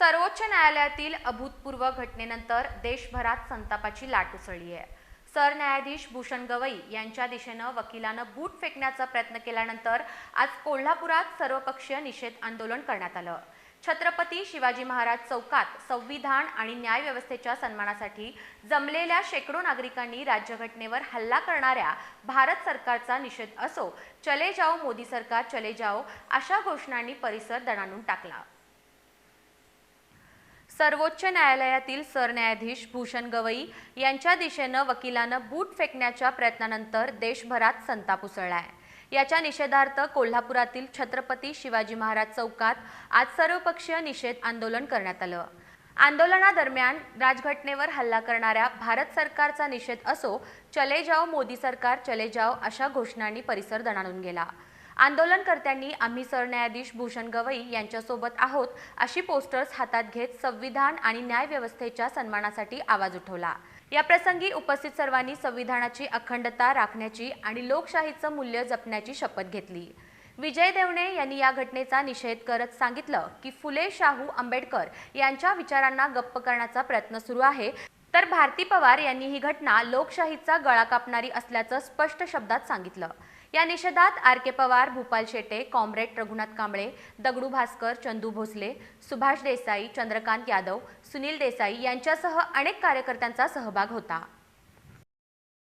सर्वोच्च न्यायालयातील अभूतपूर्व घटनेनंतर देशभरात संतापाची लाट उसळली आहे. सरन्यायाधीश भूषण गवई यांच्या दिशेनं वकिलानं बूट फेकण्याचा प्रयत्न केल्यानंतर आज कोल्हापुरात सर्वपक्षीय निषेध आंदोलन करण्यात आलं. छत्रपती शिवाजी महाराज चौकात संविधान आणि न्यायव्यवस्थेच्या सन्मानासाठी जमलेल्या शेकडो नागरिकांनी राज्यघटनेवर हल्ला करणाऱ्या भारत सरकारचा निषेध असो चले जाओ मोदी सरकार चले जाओ अशा घोषणांनी परिसर दणाणून टाकला. सर्वोच्च न्यायालयातील सरन्यायाधीश भूषण गवई यांच्या दिशेनं वकिलानं बूट फेकण्याच्या प्रयत्नानंतर देशभरात संताप उसळलाय. याच्या निषेधार्थ कोल्हापुरातील छत्रपती शिवाजी महाराज चौकात आज सर्वपक्षीय निषेध आंदोलन करण्यात आलं. आंदोलनादरम्यान राजघटनेवर हल्ला करणाऱ्या भारत सरकारचा निषेध असो चले जाओ मोदी सरकार चले जाओ अशा घोषणांनी परिसर दणाणून गेला. आंदोलनकर्त्यांनी आम्ही सरन्यायाधीश भूषण गवई यांच्यासोबत आहोत अशी पोस्टर्स हातात घेत संविधान आणि न्यायव्यवस्थेच्या सन्मानासाठी आवाज उठवला. या प्रसंगी उपस्थित सर्वांनी संविधानाची अखंडता राखण्याची आणि लोकशाहीचं मूल्य जपण्याची शपथ घेतली. विजय देवणे यांनी या घटनेचा निषेध करत सांगितलं की फुले शाहू आंबेडकर यांच्या विचारांना गप्प करण्याचा प्रयत्न सुरू आहे. तर भारती पवार यांनी ही घटना लोकशाहीचा गळा कापणारी असल्याचं स्पष्ट शब्दात सांगितलं. या निषेधात R K Pawar Bhupal Shete comrade Raghunath Kamble Dagdu Bhaskar Chandu Bhosale Subhash Desai Chandrakant Yadav Sunil Desai यांच्यासह अनेक कार्यकर्त्यांचा सहभाग होता.